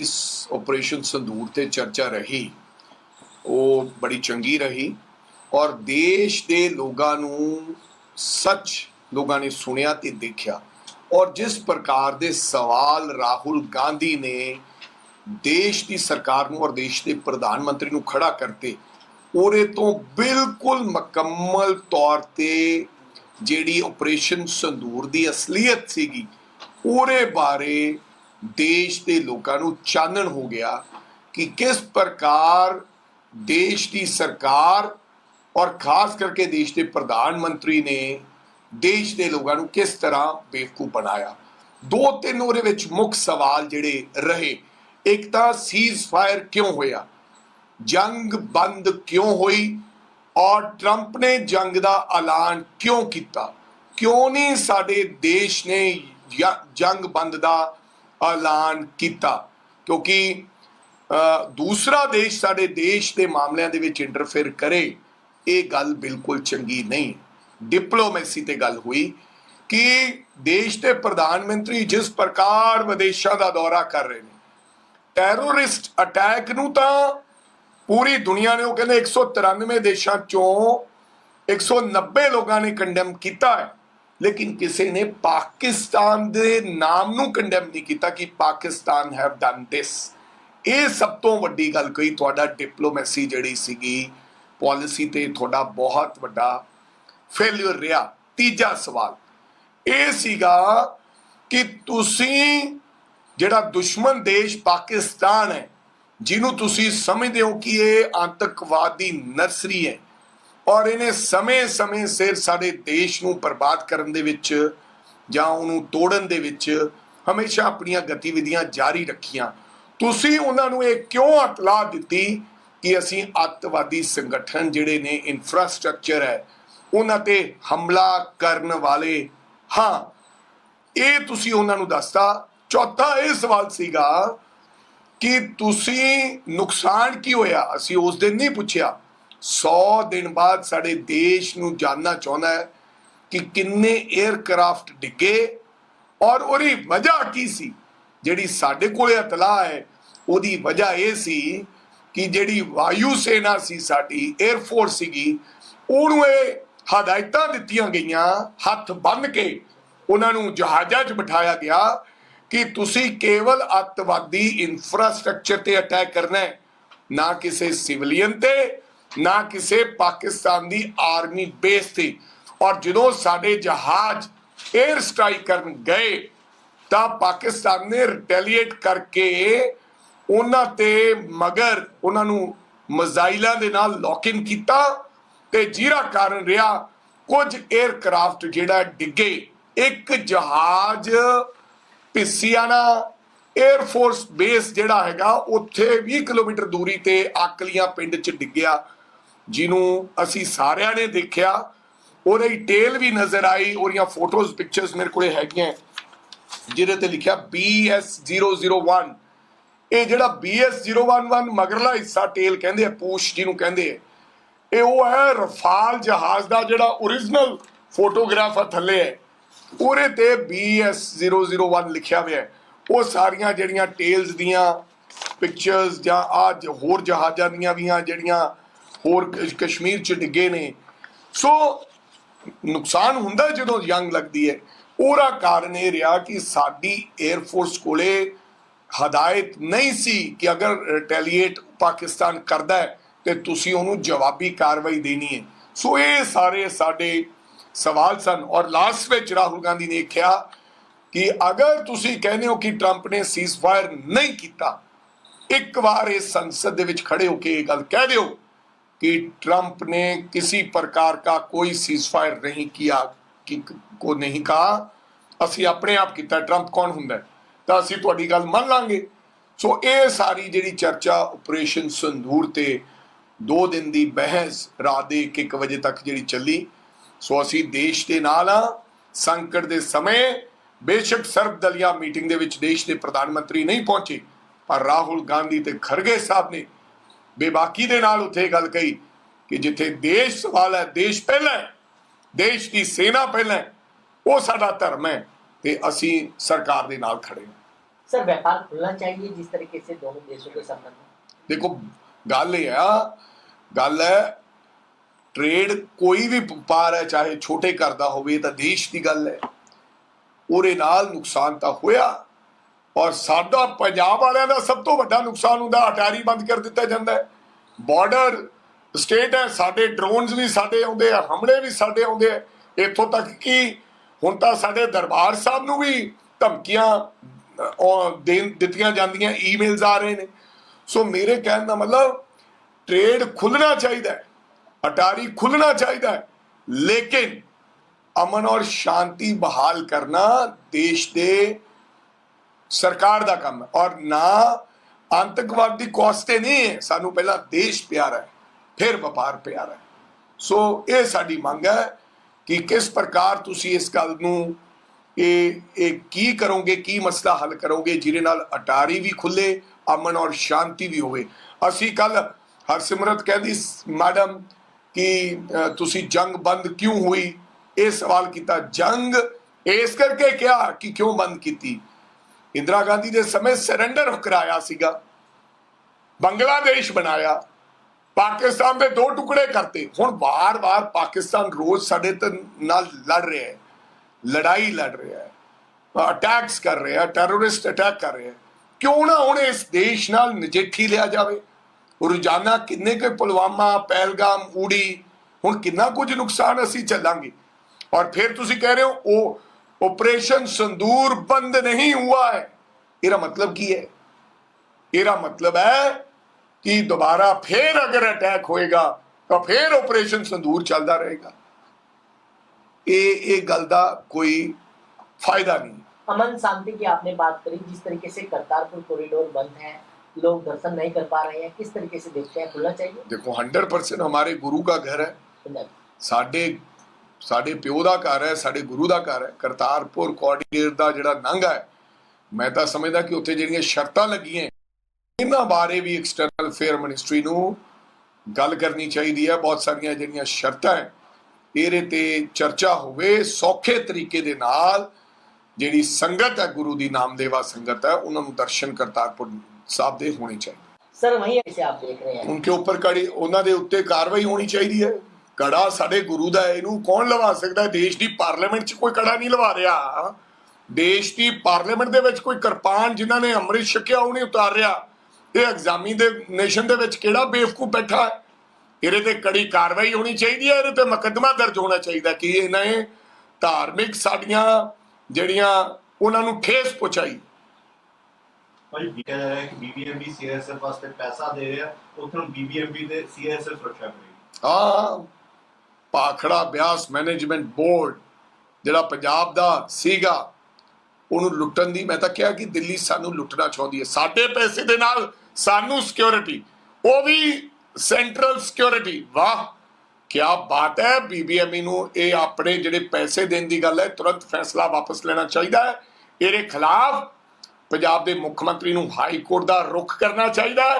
ਇਸ ਆਪਰੇਸ਼ਨ ਸੰਦੂਰ ਤੇ ਚਰਚਾ ਰਹੀ, ਉਹ ਬੜੀ ਚੰਗੀ ਰਹੀ ਔਰ ਦੇਸ਼ ਦੇ ਲੋਕਾਂ ਨੂੰ ਸੱਚ ਲੋਕਾਂ ਨੇ ਸੁਣਿਆ ਤੇ ਦੇਖਿਆ ਔਰ ਜਿਸ ਪ੍ਰਕਾਰ ਦੇ ਸਵਾਲ ਰਾਹੁਲ ਗਾਂਧੀ ਨੇ ਦੇਸ਼ ਦੀ ਸਰਕਾਰ ਨੂੰ ਔਰ ਦੇਸ਼ ਦੇ ਪ੍ਰਧਾਨ ਮੰਤਰੀ ਨੂੰ ਖੜਾ ਕਰਤੇ, ਉਹਦੇ ਤੋਂ ਬਿਲਕੁਲ ਮੁਕੰਮਲ ਤੌਰ ਤੇ ਜਿਹੜੀ ਆਪਰੇਸ਼ਨ ਸੰਦੂਰ ਦੀ ਅਸਲੀਅਤ ਸੀਗੀ, ਉਹਦੇ ਬਾਰੇ ਦੇਸ਼ ਦੇ ਲੋਕਾਂ ਨੂੰ ਚਾਨਣ ਹੋ ਗਿਆ ਕਿ ਕਿਸ ਪ੍ਰਕਾਰ ਦੇਸ਼ ਦੀ ਸਰਕਾਰ ਔਰ ਖਾਸ ਕਰਕੇ ਦੇਸ਼ ਦੇ ਪ੍ਰਧਾਨ ਮੰਤਰੀ ਨੇ ਦੇਸ਼ ਦੇ ਲੋਕਾਂ ਨੂੰ ਕਿਸ ਤਰ੍ਹਾਂ ਬੇਵਕੂਫ ਬਣਾਇਆ? ਦੋ ਤਿੰਨ ਉਹਦੇ ਵਿੱਚ ਮੁੱਖ ਸਵਾਲ ਜਿਹੜੇ ਰਹੇ। ਇੱਕ ਤਾਂ ਸੀਜ਼ ਫਾਇਰ ਕਿਉਂ ਹੋਇਆ? ਜੰਗ ਬੰਦ ਕਿਉਂ ਹੋਈ? ਔਰ ਟਰੰਪ ਨੇ ਜੰਗ ਦਾ ਐਲਾਨ ਕਿਉਂ ਕੀਤਾ? ਕਿਉਂ ਨਹੀਂ ਸਾਡੇ ਦੇਸ਼ ਨੇ ਜੰਗ ਬੰਦ ਦਾ ਐਲਾਨ ਕੀਤਾ। ਕਿਉਂਕਿ ਦੂਸਰਾ ਦੇਸ਼ ਸਾਡੇ ਦੇਸ਼ ਦੇ ਮਾਮਲਿਆਂ ਦੇ ਵਿੱਚ ਇੰਟਰਫੇਅਰ ਕਰੇ, ਇਹ ਗੱਲ ਬਿਲਕੁਲ ਚੰਗੀ ਨਹੀਂ। ਡਿਪਲੋਮੈਸੀ ਤੇ ਗੱਲ ਹੋਈ ਕਿ ਦੇਸ਼ ਦੇ ਪ੍ਰਧਾਨ ਮੰਤਰੀ ਜਿਸ ਪ੍ਰਕਾਰ ਵਿਦੇਸ਼ਾਂ ਦਾ ਦੌਰਾ ਕਰ ਰਹੇ ਨੇ ਟੈਰੋਰਿਸਟ ਅਟੈਕ ਨੂੰ ਤਾਂ ਪੂਰੀ ਦੁਨੀਆ ਨੇ ਉਹ ਕਹਿੰਦੇ 193 ਦੇਸ਼ਾਂ ਚੋਂ 190 ਲੋਕਾਂ ਨੇ ਕੰਡੈਮ ਕੀਤਾ ਹੈ। ਲੇਕਿਨ ਕਿਸੇ ਨੇ ਪਾਕਿਸਤਾਨ ਦੇ ਨਾਮ ਨੂੰ ਕੰਡੈਮ ਨਹੀਂ ਕੀਤਾ ਕਿ ਪਾਕਿਸਤਾਨ ਹੈਵ ਡਨ ਥਿਸ ਇਹ ਸਭ ਤੋਂ ਵੱਡੀ ਗੱਲ ਕਹੀ ਤੁਹਾਡਾ ਡਿਪਲੋਮੈਸੀ ਜਿਹੜੀ ਸੀਗੀ ਪਾਲਿਸੀ ਤੇ ਤੁਹਾਡਾ ਬਹੁਤ ਵੱਡਾ ਫੇਲਿਅਰ ਰਿਹਾ। ਤੀਜਾ ਸਵਾਲ, ਇਹ ਸੀਗਾ ਕਿ ਤੁਸੀਂ ਜਿਹੜਾ ਦੁਸ਼ਮਣ ਦੇਸ਼ ਪਾਕਿਸਤਾਨ ਹੈ, ਜਿਹਨੂੰ ਤੁਸੀਂ ਸਮਝਦੇ ਹੋ ਕਿ ਇਹ ਆਤੰਕਵਾਦੀ ਨਰਸਰੀ ਹੈ ਔਰ ਇਹਨੇ ਸਮੇਂ-ਸਮੇਂ ਸਿਰ ਸਾਡੇ ਦੇਸ਼ ਨੂੰ ਬਰਬਾਦ ਕਰਨ ਦੇ ਵਿੱਚ ਜਾਂ ਉਹਨੂੰ ਤੋੜਨ ਦੇ ਵਿੱਚ ਹਮੇਸ਼ਾ ਆਪਣੀਆਂ ਗਤੀਵਿਧੀਆਂ ਜਾਰੀ ਰੱਖੀਆਂ। ਤੁਸੀਂ ਉਹਨਾਂ ਨੂੰ ਇਹ ਕਿਉਂ ਇਤਲਾਹ ਦਿੱਤੀ ਕਿ ਅਸੀਂ ਅੱਤਵਾਦੀ ਸੰਗਠਨ ਜਿਹੜੇ ਨੇ ਇਨਫਰਾਸਟ੍ਰਕਚਰ ਹੈ, ਉਹਨਾਂ ਤੇ ਹਮਲਾ ਕਰਨ ਵਾਲੇ? ਹਾਂ, ਇਹ ਤੁਸੀਂ ਉਹਨਾਂ ਨੂੰ ਦੱਸਤਾ। ਚੌਥਾ ਇਹ ਸਵਾਲ ਸੀਗਾ ਕਿ ਤੁਸੀਂ ਨੁਕਸਾਨ ਕੀ ਹੋਇਆ? ਅਸੀਂ ਉਸ ਦਿਨ ਨਹੀਂ ਪੁੱਛਿਆ। 100 ਦਿਨ ਬਾਅਦ ਸਾਡੇ ਦੇਸ਼ ਨੂੰ ਜਾਨਣਾ ਚਾਹੁੰਦਾ ਹੈ ਕਿ ਕਿੰਨੇ 에ਅਰਕ੍ਰਾਫਟ ਡਿੱਗੇ ਔਰ ਉਹਦੀ ਵਜ੍ਹਾ ਕੀ ਸੀ? ਜਿਹੜੀ ਸਾਡੇ ਕੋਲੇ ਇਤਲਾਹ ਹੈ, ਉਹਦੀ ਵਜ੍ਹਾ ਇਹ ਸੀ ਕਿ ਜਿਹੜੀ ਵਾਯੂ ਸੈਨਾ ਸੀ ਸਾਡੀ 에ਅਰ ਫੋਰਸ ਸੀਗੀ, ਉਹਨੂੰ ਇਹ ਹਦਾਇਤਾਂ ਦਿੱਤੀਆਂ ਗਈਆਂ, ਹੱਥ ਬੰਨ ਕੇ ਉਹਨਾਂ ਨੂੰ ਜਹਾਜ਼ਾਂ 'ਚ ਬਿਠਾਇਆ ਗਿਆ ਕਿ ਤੁਸੀਂ ਕੇਵਲ ਅੱਤਵਾਦੀ ਇਨਫਰਾਸਟ੍ਰਕਚਰ ਤੇ ਅਟੈਕ ਕਰਨਾ ਹੈ, ਨਾ ਕਿਸੇ ਸਿਵਲੀਅਨ ਤੇ ਨਾ ਕਿਸੇ ਪਾਕਿਸਤਾਨ ਦੀ ਆਰਮੀ ਬੇਸ ਤੇ। ਔਰ ਜਦੋਂ ਸਾਡੇ ਜਹਾਜ਼ 에ਅਰ ਸਟ੍ਰਾਈਕ ਕਰਨ ਗਏ, ਤਾਂ ਪਾਕਿਸਤਾਨ ਨੇ ਰਿਟੈਲੀਏਟ ਕਰਕੇ ਉਹਨਾਂ ਤੇ ਮਗਰ ਉਹਨਾਂ ਨੂੰ ਮਜ਼ਾਈਲਾਂ ਦੇ ਨਾਲ ਲੌਕਿਨ ਕੀਤਾ ਤੇ ਜਿਹੜਾ ਕਾਰਨ ਰਿਹਾ ਕੁਝ 에ਅਰਕ੍ਰਾਫਟ ਜਿਹੜਾ ਡਿੱਗੇ। ਇੱਕ ਜਹਾਜ਼ ਪਿਸਿਆਣਾ 에ਅਰ ਫੋਰਸ ਬੇਸ ਜਿਹੜਾ ਹੈਗਾ, ਉੱਥੇ 20 ਕਿਲੋਮੀਟਰ ਦੂਰੀ ਤੇ ਆਕਲੀਆਂ ਪਿੰਡ 'ਚ ਡਿੱਗਿਆ। ਜਿਹਨੂੰ ਅਸੀਂ ਸਾਰਿਆਂ ਨੇ ਦੇਖਿਆ, ਉਹਦੀ ਟੇਲ ਵੀ ਨਜ਼ਰ ਆਈ, ਉਹਦੀਆਂ ਫੋਟੋਜ਼ ਪਿਕਚਰਸ ਮੇਰੇ ਕੋਲੇ ਹੈਗੀਆਂ। ਜਿਹਦੇ ਤੇ ਲਿਖਿਆ BS001 ਇਹ ਜਿਹੜਾ BS011 ਮਗਰਲਾ ਹਿੱਸਾ ਟੇਲ ਕਹਿੰਦੇ ਆ, ਪੂਛ ਜਿਹਨੂੰ ਕਹਿੰਦੇ ਆ। ਇਹ ਉਹ ਹੈ ਰਫਾਲ ਜਹਾਜ਼ ਦਾ ਜਿਹੜਾ origignal ਫੋਟੋਗ੍ਰਾਫ ਆ ਥੱਲੇ ਹੈ। ਉਹਦੇ ਤੇ BS001 ਲਿਖਿਆ ਹੋਇਆ ਹੈ। ਉਹ ਸਾਰੀਆਂ ਜਿਹੜੀਆਂ ਟੇਲਸ ਦੀਆਂ ਪਿਕਚਰਸ ਜਾਂ ਅੱਜ ਹੋਰ ਜਹਾਜ਼ਾਂ ਦੀਆਂ ਵੀ ਜਿਹੜੀਆਂ ਹੋਰ ਕਸ਼ਮੀਰ ਚ ਡਿੱਗੇ ਨੇ। ਸੋ ਨੁਕਸਾਨ ਹੁੰਦਾ ਜਦੋਂ ਯੰਗ ਲੱਗਦੀ ਹੈ। ਉਹਦਾ ਕਾਰਨ ਇਹ ਰਿਹਾ ਕਿ ਸਾਡੀ 에ਅਰ ਫੋਰਸ ਕੋਲੇ ਹਦਾਇਤ ਨਹੀਂ ਸੀ ਕਿ ਅਗਰ ਰਿਟੈਲੀਏਟ ਪਾਕਿਸਤਾਨ ਕਰਦਾ ਹੈ, ਤੇ ਤੁਸੀਂ ਉਹਨੂੰ ਜਵਾਬੀ ਕਾਰਵਾਈ ਦੇਣੀ ਹੈ। ਸੋ ਇਹ ਸਾਰੇ ਸਾਡੇ ਸਵਾਲ ਸਨ। ਔਰ ਲਾਸਟ ਵਿੱਚ ਰਾਹੁਲ ਗਾਂਧੀ ਨੇ ਕਿਹਾ ਕਿ ਅਗਰ ਤੁਸੀਂ ਕਹਿੰਦੇ ਹੋ ਕਿ ਟਰੰਪ ਨੇ ਸੀਜ਼ਫਾਇਰ ਨਹੀਂ ਕੀਤਾ, ਇੱਕ ਵਾਰ ਇਸ ਸੰਸਦ ਦੇ ਵਿੱਚ ਖੜੇ ਹੋ ਕੇ ਇਹ ਗੱਲ ਕਹਿ ਦਿਓ। कि ट्रंप ने किसी प्रकार का कोई सीजफायर नहीं किया कि को नहीं कहा ਅਸੀਂ ਆਪਣੇ ਆਪ ਕੀਤਾ ਟਰੰਪ ਕੌਣ ਹੁੰਦਾ ਹੈ? ਤਾਂ ਅਸੀਂ ਤੁਹਾਡੀ ਗੱਲ ਮੰਨ ਲਾਂਗੇ ਸੋ ਇਹ ਸਾਰੀ ਜਿਹੜੀ ਚਰਚਾ ਆਪਰੇਸ਼ਨ ਸੰਧੂਰ ਤੇ 2 ਦਿਨ ਦੀ ਬਹਿਸ ਰਾਤ ਦੇ 1 ਵਜੇ ਤੱਕ ਜਿਹੜੀ ਚੱਲੀ ਸੋ ਅਸੀਂ ਦੇਸ਼ ਦੇ ਨਾਲ ਆ ਸੰਕਟ ਦੇ ਸਮੇਂ ਬੇਸ਼ੱਕ ਸਰਬਦਲੀਆ ਮੀਟਿੰਗ ਦੇ ਵਿੱਚ ਦੇਸ਼ ਦੇ ਪ੍ਰਧਾਨ ਮੰਤਰੀ ਨਹੀਂ ਪਹੁੰਚੇ ਪਰ ਰਾਹੁਲ ਗਾਂਧੀ ਤੇ ਖਰਗੇ ਸਾਹਿਬ ਨੇ ਬੇਬਾਕੀ ਦੇ ਨਾਲ ਉੱਥੇ ਗੱਲ ਕਹੀ ਕਿ ਜਿੱਥੇ ਦੇਸ਼ ਸਵਾਲ ਹੈ ਦੇਸ਼ ਪਹਿਲਾਂ ਹੈ ਦੇਸ਼ ਦੀ ਸੇਨਾ ਪਹਿਲਾਂ ਹੈ ਉਹ ਸਾਡਾ ਧਰਮ ਹੈ ਤੇ ਅਸੀਂ ਸਰਕਾਰ ਦੇ ਨਾਲ ਖੜੇ ਹਾਂ। ਸਰ ਵਪਾਰ ਖੁੱਲਣਾ ਚਾਹੀਏ ਜਿਸ ਤਰੀਕੇ ਸੇ ਦੋਨੋਂ ਦੇਸ਼ੋਂ ਦੇ ਸੰਬੰਧ ਦੇਖੋ ਗੱਲ ਇਹ ਆ ਗੱਲ ਹੈ ਟ੍ਰੇਡ ਕੋਈ ਵੀ ਵਪਾਰ ਹੈ ਚਾਹੇ ਛੋਟੇ ਕਰਦਾ ਹੋਵੇ ਤਾਂ ਦੇਸ਼ ਦੀ ਗੱਲ ਹੈ। ਉਹਦੇ ਨਾਲ ਨੁਕਸਾਨ ਤਾਂ ਹੋਇਆ। ਔਰ ਸਾਡਾ ਪੰਜਾਬ ਵਾਲਿਆਂ ਦਾ ਸਭ ਤੋਂ ਵੱਡਾ ਨੁਕਸਾਨ ਹੁੰਦਾ, ਅਟਾਰੀ ਬੰਦ ਕਰ ਦਿੱਤਾ ਜਾਂਦਾ ਹੈ। ਬਾਰਡਰ ਸਟੇਟ ਹੈ, ਸਾਡੇ ਡਰੋਨਸ ਵੀ ਸਾਡੇ ਆਉਂਦੇ ਆ, ਹਮਲੇ ਵੀ ਸਾਡੇ ਆਉਂਦੇ ਆ। ਇੱਥੋਂ ਤੱਕ ਕਿ ਹੁਣ ਤਾਂ ਸਾਡੇ ਦਰਬਾਰ ਸਾਹਿਬ ਨੂੰ ਵੀ ਧਮਕੀਆਂ ਦੇਣ ਦਿੱਤੀਆਂ ਜਾਂਦੀਆਂ ਈਮੇਲਸ ਆ ਰਹੇ ਨੇ। ਸੋ ਮੇਰੇ ਕਹਿਣ ਦਾ ਮਤਲਬ ਟ੍ਰੇਡ ਖੁੱਲਣਾ ਚਾਹੀਦਾ ਹੈ, ਅਟਾਰੀ ਖੁੱਲਣਾ ਚਾਹੀਦਾ ਹੈ, ਲੇਕਿਨ ਅਮਨ ਔਰ ਸ਼ਾਂਤੀ ਬਹਾਲ ਕਰਨਾ ਦੇਸ਼ ਦੇ ਸਰਕਾਰ ਦਾ ਕੰਮ ਹੈ। ਔਰ ਨਾ ਆਤੰਕਵਾਦ ਦੀ ਕੋਸਟ ਤੇ ਨਹੀਂ ਹੈ। ਸਾਨੂੰ ਪਹਿਲਾਂ ਦੇਸ਼ ਪਿਆਰਾ ਹੈ, ਫਿਰ ਵਪਾਰ ਪਿਆਰਾ ਹੈ। ਸੋ ਇਹ ਸਾਡੀ ਮੰਗ ਹੈ ਕਿ ਕਿਸ ਪ੍ਰਕਾਰ ਤੁਸੀਂ ਇਸ ਗੱਲ ਨੂੰ ਇਹ ਇਹ ਕੀ ਕਰੋਗੇ, ਕੀ ਮਸਲਾ ਹੱਲ ਕਰੋਗੇ, ਜਿਹਦੇ ਨਾਲ ਅਟਾਰੀ ਵੀ ਖੁੱਲੇ, ਅਮਨ ਔਰ ਸ਼ਾਂਤੀ ਵੀ ਹੋਵੇ। ਅਸੀਂ ਕੱਲ ਹਰਸਿਮਰਤ ਕਹਿੰਦੀ ਮੈਡਮ, ਕਿ ਤੁਸੀਂ ਜੰਗ ਬੰਦ ਕਿਉਂ ਹੋਈ? ਇਹ ਸਵਾਲ ਕੀਤਾ। ਜੰਗ ਇਸ ਕਰਕੇ ਕਿਹਾ ਕਿ ਕਿਉਂ ਬੰਦ ਕੀਤੀ? ਇੰਦਰਾ ਗਾਂਧੀ ਦੇ ਸਮੇਂ ਸਰੈਂਡਰ ਕਰਾਇਆ ਸੀਗਾ। ਬੰਗਲਾਦੇਸ਼ ਬਣਾਇਆ। ਪਾਕਿਸਤਾਨ ਦੇ ਦੋ ਟੁਕੜੇ ਕਰਤੇ। ਹੁਣ ਵਾਰ-ਵਾਰ ਪਾਕਿਸਤਾਨ ਰੋਜ਼ ਸਾਡੇ ਤੇ ਨਾਲ ਲੜ ਰਿਹਾ ਹੈ। ਲੜਾਈ ਲੜ ਰਿਹਾ ਹੈ। ਅਟੈਕਸ ਕਰ ਰਿਹਾ ਹੈ। ਟੈਰਰਿਸਟ ਅਟੈਕ ਕਰ ਰਿਹਾ ਕਿਉਂ ਨਾ ਹੁਣ ਇਸ ਦੇਸ਼ ਨਾਲ ਨਜਿੱਠੀ ਲਿਆ ਜਾਵੇ। ਰੋਜ਼ਾਨਾ ਕਿੰਨੇ ਕੁ ਪੁਲਵਾਮਾ, ਪਹਿਲਗਾਮ, ਊੜੀ, ਹੁਣ ਕਿੰਨਾ ਕੁਝ ਨੁਕਸਾਨ ਅਸੀਂ ਚੱਲਾਂਗੇ। ਔਰ ਫਿਰ ਤੁਸੀਂ ਕਹਿ ਰਹੇ ਹੋ, ਉਹ ऑपरेशन संदूर बंद नहीं हुआ है। इरा मतलब की है? इरा मतलब है कि दोबारा फिर अगर अटैक होएगा तो फिर ऑपरेशन संदूर चलता रहेगा। ये ये गल का कोई फ़ायदा नहीं। अमन शांति की आपने बात करी जिस तरीके से करतारपुर कॉरिडोर बंद है लोग दर्शन नहीं कर पा रहे हैं किस तरीके से देखते हैं खुलना चाहिए? देखो हंड्रेड परसेंट हमारे गुरु का घर है। साढ़े ਸਾਡੇ ਪਿਓ ਦਾ ਘਰ ਹੈ ਸਾਡੇ ਗੁਰੂ ਦਾ ਘਰ ਹੈ ਕਰਤਾਰਪੁਰ ਕੋਰੀਡੋਰ ਦਾ ਜਿਹੜਾ ਨੰਗ ਹੈ ਮੈਂ ਤਾਂ ਸਮਝਦਾ ਕਿ ਉੱਥੇ ਜਿਹੜੀਆਂ ਸ਼ਰਤਾਂ ਲੱਗੀਆਂ ਇਹਨਾਂ ਬਾਰੇ ਵੀ ਐਕਸਟਰਨਲ ਫੇਅਰ ਮਿਨਿਸਟਰੀ ਨੂੰ ਗੱਲ ਕਰਨੀ ਚਾਹੀਦੀ ਹੈ। ਬਹੁਤ ਸਾਰੀਆਂ ਜਿਹੜੀਆਂ ਸ਼ਰਤਾਂ ਹੈ ਇਹਦੇ ਤੇ ਚਰਚਾ ਹੋਵੇ ਸੌਖੇ ਤਰੀਕੇ ਦੇ ਨਾਲ ਜਿਹੜੀ ਸੰਗਤ ਹੈ ਗੁਰੂ ਦੀ ਨਾਮਦੇਵਾ ਸੰਗਤ ਹੈ ਉਹਨਾਂ ਨੂੰ ਦਰਸ਼ਨ ਕਰਤਾਰਪੁਰ ਸਾਹਿਬ ਦੇ ਹੋਣੇ ਚਾਹੀਦੇ। ਸਰ ਵਹੀਂ ਐਸੇ ਆਪ ਦੇਖ ਰਹੇ ਹਨ ਉੱਪਰ ਉਹਨਾਂ ਦੇ ਉੱਤੇ ਕਾਰਵਾਈ ਹੋਣੀ ਚਾਹੀਦੀ ਹੈ? ਕੜਾ ਸਾਡੇ ਗੁਰੂ ਦਾ ਇਹਨੂੰ ਕੌਣ ਲਵਾ ਸਕਦਾ ਹੈ? ਦੇਸ਼ ਦੀ ਪਾਰਲੀਮੈਂਟ 'ਚ ਕੋਈ ਕੜਾ ਨਹੀਂ ਲਵਾ ਰਿਹਾ। ਦੇਸ਼ ਦੀ ਪਾਰਲੀਮੈਂਟ ਦੇ ਵਿੱਚ ਕੋਈ ਕਿਰਪਾਨ ਜਿਨ੍ਹਾਂ ਨੇ ਅੰਮ੍ਰਿਤ ਛਕਿਆ ਉਹ ਨਹੀਂ ਉਤਾਰ ਰਿਹਾ ਇਹ ਐਗਜ਼ਾਮੀ ਦੇ ਨੇਸ਼ਨ ਦੇ ਵਿੱਚ ਕਿਹੜਾ ਬੇਵਕੂਫ ਬੈਠਾ ਹੈ? ਇਹਦੇ ਤੇ ਕੜੀ ਕਾਰਵਾਈ ਹੋਣੀ ਚਾਹੀਦੀ ਹੈ ਇਹਦੇ ਤੇ ਮੁਕੱਦਮਾ ਦਰਜ ਹੋਣਾ ਚਾਹੀਦਾ ਕਿ ਇਹਨਾਂ ਨੇ ਧਾਰਮਿਕ ਸਾਡੀਆਂ ਜਿਹੜੀਆਂ ਉਹਨਾਂ ਨੂੰ ਠੇਸ ਪਹੁੰਚਾਈ। ਭਾਈ ਕਿਹਾ ਜਾ ਰਿਹਾ ਹੈ ਕਿ ਬੀਬੀਐਮਬੀ ਸੀਐਸਐਫ ਵਾਸਤੇ ਪੈਸਾ ਦੇ ਰਿਹਾ ਉੱਥੇ ਬੀਬੀਐਮਬੀ ਦੇ ਸੀਐਸਐਫ ਸੁਰੱਖਿਆ ਕਰੇਗੀ। ਹਾਂ। ਪਾਖੜਾ ਬਿਆਸ ਮੈਨੇਜਮੈਂਟ ਬੋਰਡ ਜਿਹੜਾ ਪੰਜਾਬ ਦਾ ਸੀਗਾ, ਉਹਨੂੰ ਲੁੱਟਣ ਦੀ, ਮੈਂ ਤਾਂ ਕਿਹਾ ਕਿ ਦਿੱਲੀ ਸਾਨੂੰ ਲੁੱਟਣਾ ਚਾਹੁੰਦੀ ਹੈ। ਸਾਡੇ ਪੈਸੇ ਦੇ ਨਾਲ ਸਾਨੂੰ ਸਿਕਿਉਰਿਟੀ ਉਹ ਵੀ ਸੈਂਟਰਲ ਸਿਕਿਉਰਿਟੀ ਵਾਹ ਕੀ ਬਾਤ ਹੈ, ਬੀਬੀਐਮਈ ਨੂੰ ਇਹ ਆਪਣੇ ਜਿਹੜੇ ਪੈਸੇ ਦੇਣ ਦੀ ਗੱਲ ਹੈ, ਤੁਰੰਤ ਫੈਸਲਾ ਵਾਪਸ ਲੈਣਾ ਚਾਹੀਦਾ ਹੈ। ਇਹਦੇ ਖਿਲਾਫ ਪੰਜਾਬ ਦੇ ਮੁੱਖ ਮੰਤਰੀ ਨੂੰ ਹਾਈ ਕੋਰਟ ਦਾ ਰੁਖ ਕਰਨਾ ਚਾਹੀਦਾ ਹੈ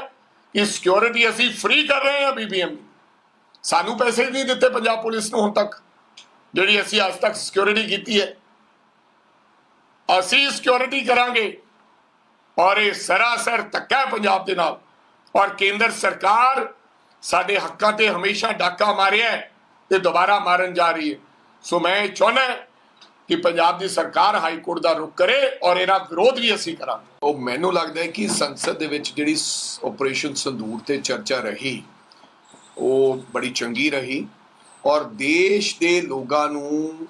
ਕਿ ਸਿਕਿਉਰਿਟੀ ਅਸੀਂ ਫ੍ਰੀ ਕਰ ਰਹੇ ਹਾਂ ਬੀਬੀਐਮਈ। ਸਾਨੂੰ ਪੈਸੇ ਨਹੀਂ ਦਿੱਤੇ ਪੰਜਾਬ ਪੁਲਿਸ ਨੂੰ ਹੁਣ ਤੱਕ। ਜਿਹੜੀ ਅਸੀਂ ਅੱਜ ਤੱਕ ਸਿਕਿਉਰਿਟੀ ਕੀਤੀ ਹੈ। ਅਸੀਂ ਸਿਕਿਉਰਿਟੀ ਕਰਾਂਗੇ। ਔਰ ਇਹ ਸਰਾਸਰ ਧੱਕਾ ਪੰਜਾਬ ਦੇ ਨਾਲ। ਔਰ ਕੇਂਦਰ ਸਰਕਾਰ ਸਾਡੇ ਹੱਕਾਂ ਤੇ ਹਮੇਸ਼ਾ ਡਾਕਾ ਮਾਰਿਆ ਤੇ ਦੁਬਾਰਾ ਮਾਰਨ ਜਾ ਰਹੀ ਹੈ। ਸੋ ਮੈਂ ਇਹ ਚਾਹੁੰਦਾ ਕਿ ਪੰਜਾਬ ਦੀ ਸਰਕਾਰ ਹਾਈ ਕੋਰਟ ਦਾ ਰੁਖ ਕਰੇ ਔਰ ਇਹਦਾ ਵਿਰੋਧ ਵੀ ਅਸੀਂ ਕਰਾਂਗੇ। ਉਹ ਮੈਨੂੰ ਲੱਗਦਾ ਹੈ ਕਿ ਸੰਸਦ ਦੇ ਵਿੱਚ ਜਿਹੜੀ ਆਪਰੇਸ਼ਨ ਸੰਦੂਰ ਤੇ ਚਰਚਾ ਰਹੀ ਉਹ ਬੜੀ ਚੰਗੀ ਰਹੀ ਔਰ ਦੇਸ਼ ਦੇ ਲੋਕਾਂ ਨੂੰ